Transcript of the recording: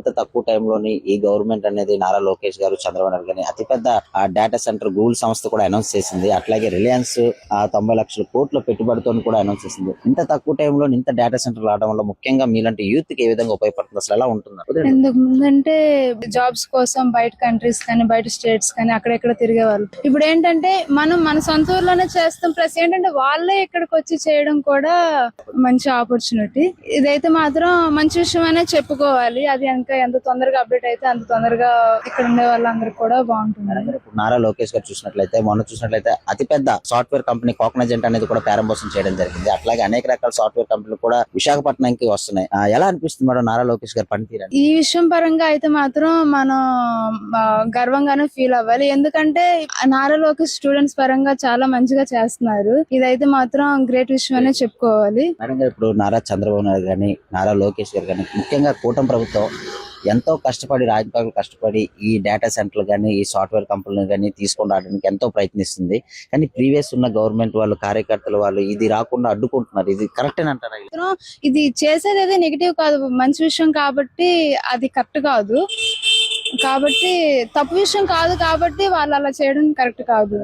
ఇంత తక్కువ టైంలోని ఈ గవర్నమెంట్ అనేది నారా లోకేష్ గారు చంద్రబాబు నాయుడు గారిని అతిపెద్ద డేటా సెంటర్ గూగుల్ సంస్థ కూడా అనౌన్స్ చేసింది. అట్లాగే రిలయన్స్ తొంభై లక్షల కోట్ల పెట్టుబడితో కూడా అనౌన్స్ చేసింది. ఇంత తక్కువ టైంలో ఇంత డేటా సెంటర్ రావడం వల్ల ముఖ్యంగా మీలాంటి యూత్కి ఏ విధంగా ఉపయోగపడుతుంది? అసలు ఎలా ఉంటుంది ఇంతకు ముందంటే జాబ్స్ కోసం బయట కంట్రీస్ కానీ బయట స్టేట్స్ కానీ అక్కడెక్కడ తిరిగేవాళ్ళు. ఇప్పుడు ఏంటంటే మనం మన సొంత ఊర్లోనే చేస్తాం. ప్లస్ ఏంటంటే వాళ్ళే ఇక్కడికి వచ్చి చేయడం కూడా మంచి ఆపర్చునిటీ ఇదైతే మాత్రం మంచి విషయం అనే చెప్పుకోవాలి. అది ఇంకా ఎంత తొందరగా అప్డేట్ అయితే అంత తొందరగా ఇక్కడ ఉండే వాళ్ళందరికీ కూడా బాగుంటుంది ఇప్పుడు నారా లోకేష్ గారు చూసినట్లయితే మొన్న చూసినట్లయితే అతిపెద్ద సాఫ్ట్వేర్ కంపెనీ కోకనజెంట్ అనేది కూడా ప్రారంభోత్సవం చేయడం జరిగింది. అట్లాగే అనేక రకాల సాఫ్ట్వేర్ కంపెనీలు కూడా విశాఖపట్నంకి వస్తున్నాయి. ఎలా అనిపిస్తుంది మేడం నారా లోకేష్ గారు పనితీరు ఈ విషయం పరంగా అయితే మాత్రం మనం గర్వంగానే ఫీల్ అవ్వాలి. ఎందుకంటే నారా లోకేష్ స్టూడెంట్స్ పరంగా చాలా మంచిగా చేస్తున్నారు. ఇదైతే మాత్రం గ్రేట్ విషయం అనే చెప్పుకోవాలి. మేడం గారు ఇప్పుడు నారా చంద్రబాబు నాయుడు గాని నారా లోకేష్ గారు కానీ ముఖ్యంగా కూటమి ప్రభుత్వం ఎంతో కష్టపడి రాజకీయాలు కష్టపడి ఈ డేటా సెంటర్లు కానీ ఈ సాఫ్ట్వేర్ కంపెనీలు కానీ తీసుకొని రావడానికి ఎంతో ప్రయత్నిస్తుంది. కానీ ప్రీవియస్ ఉన్న గవర్నమెంట్ వాళ్ళు కార్యకర్తలు వాళ్ళు ఇది రాకుండా అడ్డుకుంటున్నారు. ఇది కరెక్ట్ అంటారా? అంటారు ఇది చేసేది అదే నెగిటివ్ కాదు. మంచి విషయం కాబట్టి అది కరెక్ట్ కాదు. కాబట్టి తప్పు విషయం కాదు కాబట్టి వాళ్ళు అలా చేయడం కరెక్ట్ కాదు.